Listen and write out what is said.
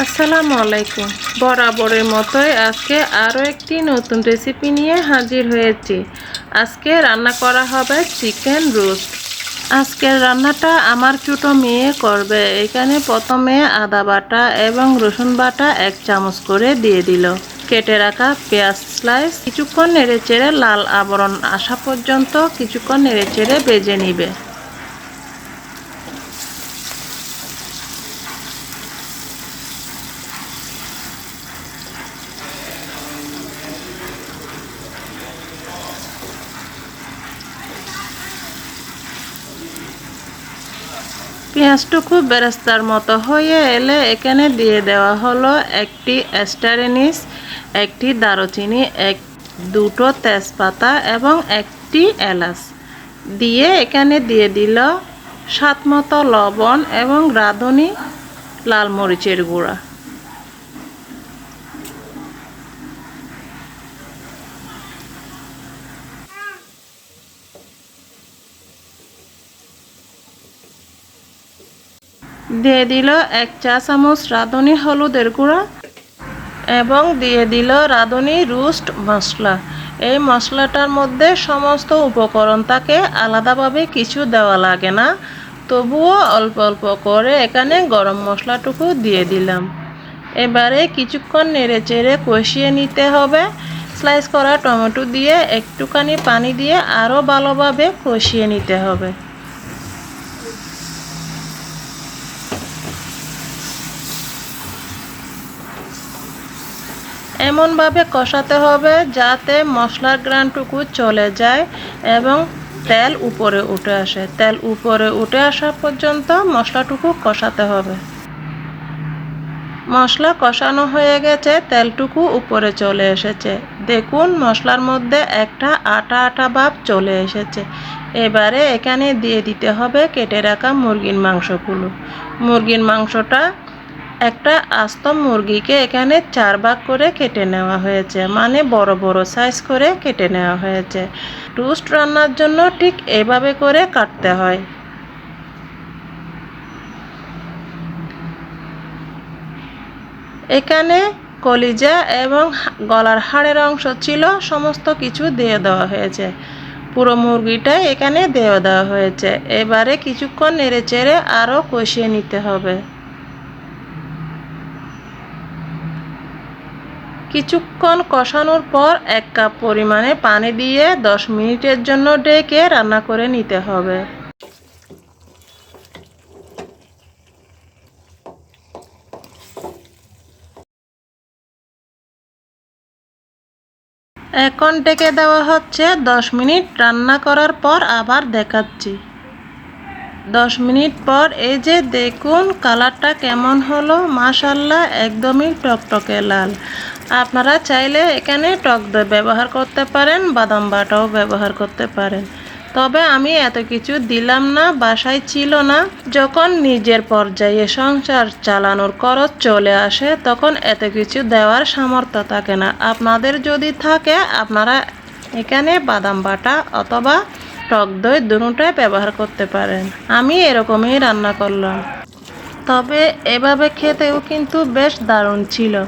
আসসালামু আলাইকুম। বরাবরের মতোই আজকে আরও একটি নতুন রেসিপি নিয়ে হাজির হয়েছি। আজকে রান্না করা হবে চিকেন রোস্ট আজকের রান্নাটা আমার ছোটো মেয়ে করবে। এখানে প্রথমে আদা বাটা এবং রসুন বাটা এক চামচ করে দিয়ে দিল। কেটে রাখা পেঁয়াজ স্লাইস কিছুক্ষণ নেড়ে চেড়ে লাল আবরণ আসা পর্যন্ত কিছুক্ষণ নেড়ে চেড়ে বেজে নিবে। পেঁয়াজটুকু বেরেস্তার মতো হয়ে এলে এখানে দিয়ে দেওয়া হলো একটি অ্যাস্টারেনিস, একটি দারুচিনি, এক, দুটো তেজপাতা এবং একটি এলাচ। দিয়ে এখানে দিয়ে দিল স্বাদ মতো লবণ এবং রাঁধুনি লাল মরিচের গুঁড়া। দিয়ে দিল এক চা চামচ রাঁধুনি হলুদের গুঁড়া এবং দিয়ে দিল রাঁধুনি রুস্ট মশলা। এই মশলাটার মধ্যে সমস্ত উপকরণ থাকে আলাদাভাবে কিছু দেওয়া লাগে না। তবুও অল্প অল্প করে এখানে গরম মশলাটুকু দিয়ে দিলাম। এবারে কিছুক্ষণ নেড়ে চেড়ে কষিয়ে নিতে হবে। স্লাইস করা টমেটো দিয়ে একটুখানি পানি দিয়ে আরও ভালোভাবে কষিয়ে নিতে হবে। এমনভাবে কষাতে হবে যাতে মশলার গ্রানটুকু চলে যায় এবং তেল উপরে উঠে আসে। তেল উপরে উঠে আসা পর্যন্ত মশলাটুকু কষাতে হবে। মশলা কষানো হয়ে গেছে, তেলটুকু উপরে চলে এসেছে। দেখুন, মশলার মধ্যে একটা আটা আটা ভাব চলে এসেছে। এবারে এখানে দিয়ে দিতে হবে কেটে রাখা মুরগির মাংসগুলো। মুরগির মাংসটা একটা আস্ত মুরগিকে এখানে চার ভাগ করে কেটে নেওয়া হয়েছে মানে বড় বড় সাইজ করে কেটে নেওয়া হয়েছে। টুস্ট রান্নার জন্য ঠিক এভাবে করে কাটতে হয়। এখানে কলিজা এবং গলার হাড়ের অংশ ছিল, সমস্ত কিছু দিয়ে দেওয়া হয়েছে। পুরো মুরগিটাই এখানে দেওয়া দেওয়া হয়েছে। এবারে কিছুক্ষণ নেড়ে চেড়ে আরও কষিয়ে নিতে হবে। কিছুক্ষণ কষানোর পর এক কাপ পরিমাণে পানি দিয়ে দশ মিনিটের জন্য ডেকে রান্না করে নিতে হবে। এখন ডেকে দেওয়া হচ্ছে দশ মিনিট রান্না করার পর আবার দেখাচ্ছি। দশ মিনিট পর এই যে দেখুন, কালারটা কেমন হলো মাশাল্লাহ একদমই টকটকে লাল। আপনারা চাইলে এখানে টক দই ব্যবহার করতে পারেন, বাদাম বাটাও ব্যবহার করতে পারেন। তবে আমি এত কিছু দিলাম না, বাসায় ছিল না। যখন নিজের পর্যায়ে সংসার চালানোর খরচ চলে আসে, তখন এত কিছু দেওয়ার সামর্থ্য থাকে না। আপনাদের যদি থাকে, আপনারা এখানে বাদাম বাটা অথবা টক দই দুটোটাই ব্যবহার করতে পারেন। আমি এরকমই রান্না করলাম। তবে এভাবে খেতেও কিন্তু বেশ দারুণ ছিল।